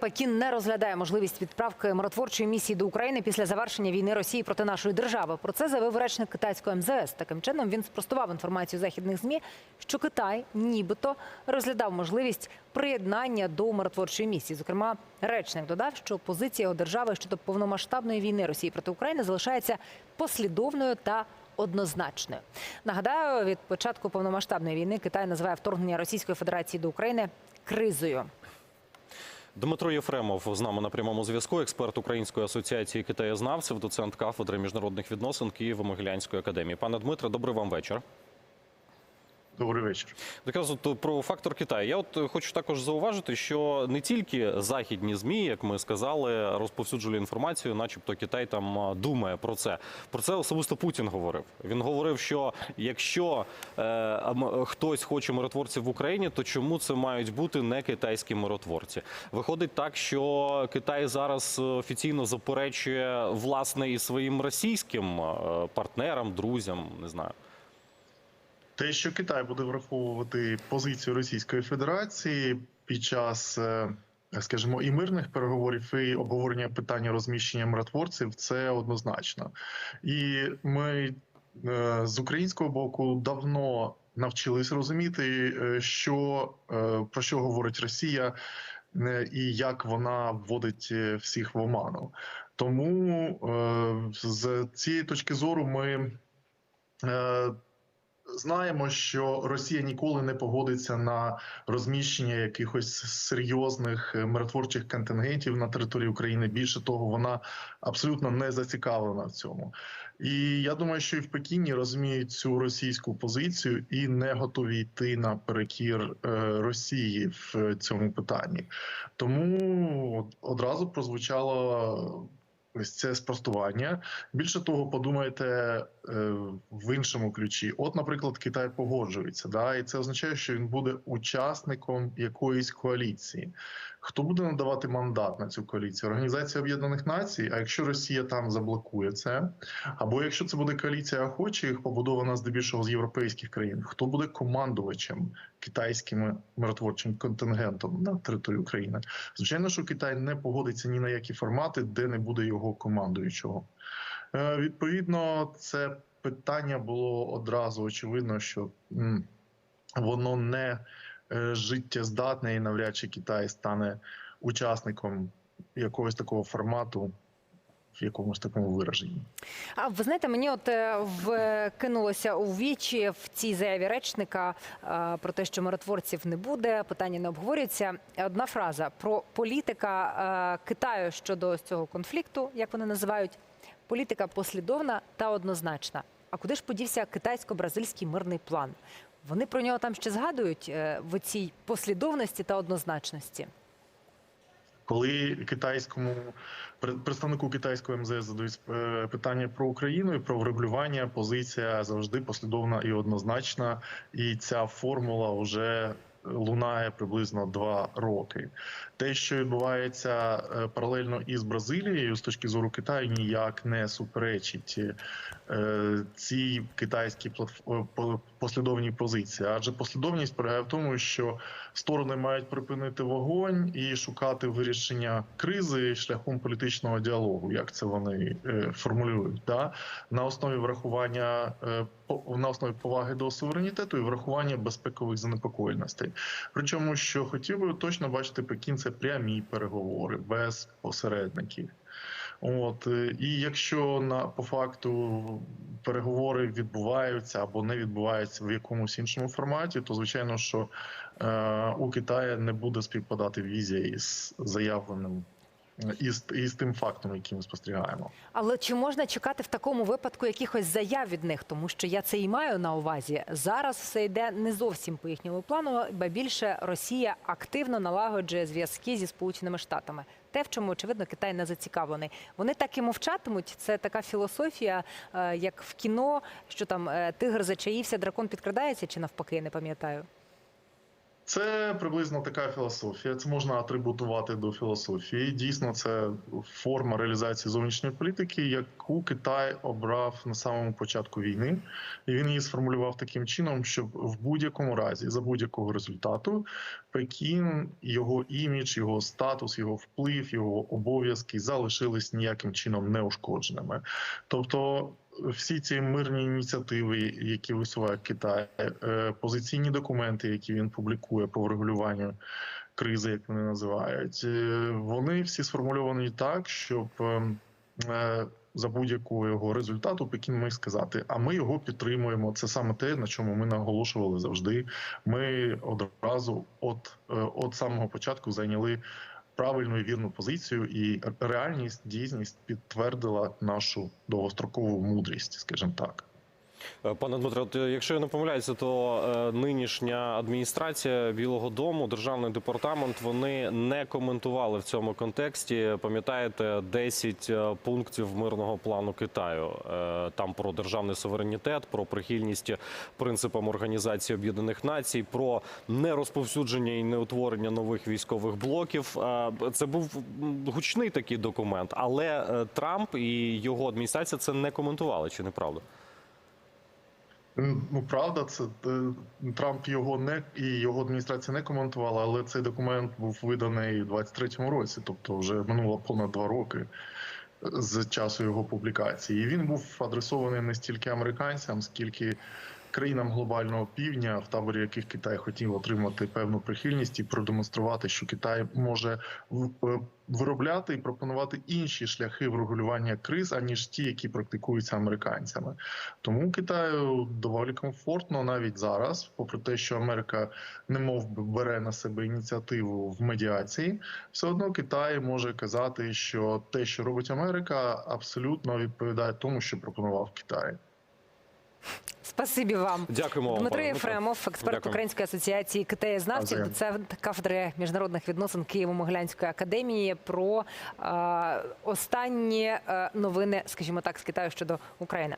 Пекін не розглядає можливість відправки миротворчої місії до України після завершення війни Росії проти нашої держави. Про це заявив речник китайського МЗС. Таким чином він спростував інформацію західних змі, що Китай нібито розглядав можливість приєднання до миротворчої місії. Зокрема, речник додав, що позиція його держави щодо повномасштабної війни Росії проти України залишається послідовною та однозначною. Нагадаю, від початку повномасштабної війни Китай називає вторгнення Російської Федерації до України кризою. Дмитро Єфремов з нами на прямому зв'язку, експерт Української асоціації китаєзнавців, доцент кафедри міжнародних відносин Києво-Могилянської академії. Пане Дмитре, добрий вам вечір. Добрий вечір. От про фактор Китаю. Я от хочу також зауважити, що не тільки західні змі, як ми сказали, розповсюджували інформацію, начебто Китай там думає про це. Про це особисто Путін говорив. Він говорив, що якщо е, хтось хоче миротворців в Україні, то чому це мають бути не китайські миротворці? Виходить так, що Китай зараз офіційно заперечує власне і своїм російським е, партнерам, друзям, не знаю. Те, що Китай буде враховувати позицію Російської Федерації під час, е, скажімо, і мирних переговорів, і обговорення питання розміщення миротворців, це однозначно. І ми е, з українського боку давно навчились розуміти, е, що про що говорить Росія. І як вона вводить всіх в оману, тому з цієї точки зору ми знаємо, що Росія ніколи не погодиться на розміщення якихось серйозних е, миротворчих контингентів на території України. Більше того, вона абсолютно не зацікавлена в цьому. І я думаю, що і в Пекіні розуміють цю російську позицію і не готові йти на перекір е, Росії в цьому питанні. Тому одразу прозвучало. Ось це спростування. Більше того, подумайте е, в іншому ключі. От, наприклад, Китай погоджується, да, і це означає, що він буде учасником якоїсь коаліції. Хто буде надавати мандат на цю коаліцію? Організація Об'єднаних Націй. А якщо Росія там заблокує це, або якщо це буде коаліція охочих, побудована здебільшого з європейських країн, хто буде командувачем китайським миротворчим контингентом на території України? Звичайно, що Китай не погодиться ні на які формати, де не буде його командуючого. Е, Відповідно, це питання було одразу очевидно, що воно не е, життєздатне і навряд чи Китай стане учасником якогось такого формату в якомусь такому вираженні. А ви знаєте, мені от е, вкинулося у вічі в цій заяві речника е, про те, що миротворців не буде, питання не обговорюється. Одна фраза про політика е, Китаю щодо цього конфлікту, як вони називають, політика послідовна та однозначна. А куди ж подівся китайсько-бразильський мирний план? Вони про нього там ще згадують е, в цій послідовності та однозначності. Коли китайському пре- представнику китайського МЗС задають е, питання про Україну і про врегулювання, позиція завжди послідовна і однозначна, і ця формула вже лунає приблизно два роки. Те, що відбувається е, паралельно із Бразилією, з точки зору Китаю, ніяк не суперечить е, цій китайській послідовній позиції. Адже послідовність полягає в тому, що сторони мають припинити вогонь і шукати вирішення кризи шляхом політичного діалогу, як це вони е, формулюють, да? на основі врахування на основі поваги до суверенітету і врахування безпекових занепокоєностей. Причому, що хотів би точно бачити Пекін, це прямі переговори без посередників. От е, і якщо на по факту переговори відбуваються або не відбуваються в якомусь іншому форматі, то звичайно, що е, у Китаї не буде співпадати візія із заявленим із, із тим фактом, який ми спостерігаємо. Але чи можна чекати в такому випадку якихось заяв від них? Тому що я це і маю на увазі. Зараз все йде не зовсім по їхньому плану, ба більше Росія активно налагоджує зв'язки зі Сполученими Штатами. Те, в чому очевидно Китай не зацікавлений. Вони так і мовчатимуть. Це така філософія, е, як в кіно, що там е, тигр зачаївся, дракон підкрадається, чи навпаки, не пам'ятаю. Це приблизно така філософія. Це можна атрибутувати до філософії. Дійсно, це форма реалізації зовнішньої політики, яку Китай обрав на самому початку війни, і він її сформулював таким чином, щоб в будь-якому разі, за будь-якого результату, Пекін, його імідж, його статус, його вплив, його обов'язки залишились ніяким чином неушкодженими. Тобто всі ці мирні ініціативи, які висуває Китай, е, позиційні документи, які він публікує по врегулюванню кризи, як вони називають, е, вони всі сформульовані так, щоб е, за будь-якого його результату Пекін міг сказати, а ми його підтримуємо. Це саме те, на чому ми наголошували завжди. Ми одразу от, от самого початку зайняли правильну і вірну позицію, і реальність, дійсність підтвердила нашу довгострокову мудрість, скажімо так. Е, Пане Дмитре, от, е, якщо я не помиляюся, то е, нинішня адміністрація Білого Дому, державний департамент, вони не коментували в цьому контексті. Пам'ятаєте, 10 е, пунктів мирного плану Китаю там про державний суверенітет, про прихильність принципам Організації Об'єднаних Націй, про нерозповсюдження і неутворення нових військових блоків. Це був гучний такий документ, але Трамп і його адміністрація це не коментували, чи не правда? Ну, правда, це е, Трамп його не і його адміністрація не коментувала, але цей документ був виданий у 23-му році, тобто вже минуло понад два роки з часу його публікації. І він був адресований не стільки американцям, скільки країнам глобального півдня, в таборі яких Китай хотів отримати певну прихильність і продемонструвати, що Китай може е, виробляти і пропонувати інші шляхи врегулювання криз, аніж ті, які практикуються американцями. Тому Китаю доволі комфортно навіть зараз, попри те, що Америка не мов би бере на себе ініціативу в медіації, все одно Китай може казати, що те, що робить Америка, абсолютно відповідає тому, що пропонував Китай. Спасибі вам. Дякуємо вам, Дмитро. Єфремов, експерт Дякую. Української асоціації китаєзнавців, доцент кафедри міжнародних відносин Києво-Могилянської академії про е, останні е, новини, скажімо так, з Китаю щодо України.